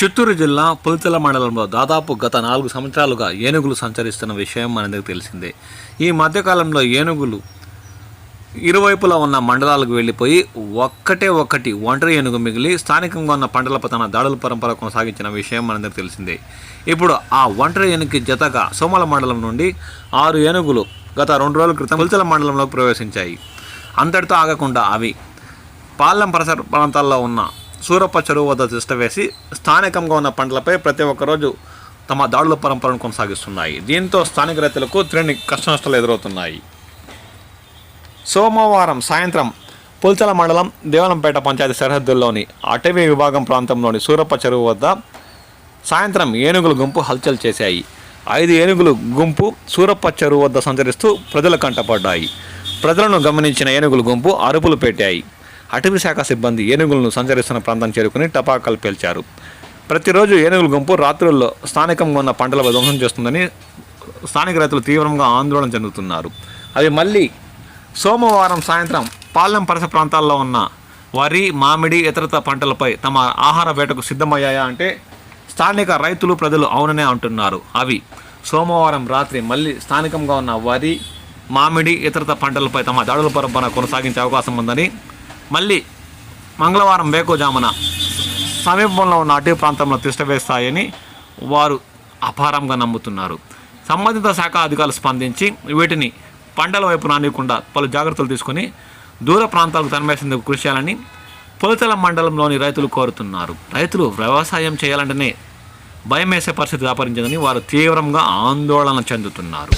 చిత్తూరు జిల్లా పులితెల మండలంలో దాదాపు గత నాలుగు సంవత్సరాలుగా ఏనుగులు సంచరిస్తున్న విషయం మనందరికి తెలిసిందే. ఈ మధ్యకాలంలో ఏనుగులు ఇరువైపులా ఉన్న మండలాలకు వెళ్ళిపోయి ఒక్కటే ఒక్కటి ఒంటరి ఏనుగు మిగిలి స్థానికంగా ఉన్న పంటలపై తన దాడుల పరంపర కొనసాగించిన విషయం మనందరికి తెలిసిందే. ఇప్పుడు ఆ ఒంటరి ఏనుగుకి జతగా సోమల మండలం నుండి ఆరు ఏనుగులు గత రెండు రోజుల క్రితం పులితెల మండలంలోకి ప్రవేశించాయి. అంతటితో ఆగకుండా అవి పాలెం పరిసర ప్రాంతాల్లో ఉన్న సూరప్ప చెరువు వద్ద తిష్ట వేసి స్థానికంగా ఉన్న పంటలపై ప్రతి ఒక్కరోజు తమ దాడుల పరంపరను కొనసాగిస్తున్నాయి. దీంతో స్థానిక రైతులకు త్రిని కష్టనష్టాలు ఎదురవుతున్నాయి. సోమవారం సాయంత్రం పుల్చల మండలం దేవలంపేట పంచాయతీ సరిహద్దుల్లోని అటవీ విభాగం ప్రాంతంలోని సూరప్ప చెరువు వద్ద సాయంత్రం ఏనుగుల గుంపు హల్చల్ చేశాయి. ఐదు ఏనుగులు గుంపు సూరప్ప చెరువు వద్ద సంచరిస్తూ ప్రజలు కంటపడ్డాయి. ప్రజలను గమనించిన ఏనుగుల గుంపు అరుపులు పెట్టాయి. అటవీ శాఖ సిబ్బంది ఏనుగులను సంచరిస్తున్న ప్రాంతం చేరుకుని టపాకాలు పేల్చారు. ప్రతిరోజు ఏనుగుల గుంపు రాత్రుల్లో స్థానికంగా ఉన్న పంటల ధ్వంసం చేస్తుందని స్థానిక రైతులు తీవ్రంగా ఆందోళన చెందుతున్నారు. అవి మళ్ళీ సోమవారం సాయంత్రం పాలెం పరస ప్రాంతాల్లో ఉన్న వరి మామిడి ఇతరత పంటలపై తమ ఆహార వేటకు సిద్ధమయ్యాయా అంటే స్థానిక రైతులు ప్రజలు అవుననే అంటున్నారు. అవి సోమవారం రాత్రి మళ్ళీ స్థానికంగా ఉన్న వరి మామిడి ఇతరత పంటలపై తమ దాడుల పరంపర కొనసాగించే అవకాశం ఉందని మళ్ళీ మంగళవారం వేకోజామున సమీపంలో ఉన్న అటవీ ప్రాంతంలో తిష్టవేస్తాయని వారు అపారంగా నమ్ముతున్నారు. సంబంధిత శాఖ అధికారులు స్పందించి వీటిని పంటల వైపు రానియకుండా పలు జాగ్రత్తలు తీసుకొని దూర ప్రాంతాలకు తనమేసేందుకు కృషి చేయాలని పొలితల మండలంలోని రైతులు కోరుతున్నారు. రైతులు వ్యవసాయం చేయాలంటేనే భయం వేసే పరిస్థితి వ్యాపరించిందని వారు తీవ్రంగా ఆందోళన చెందుతున్నారు.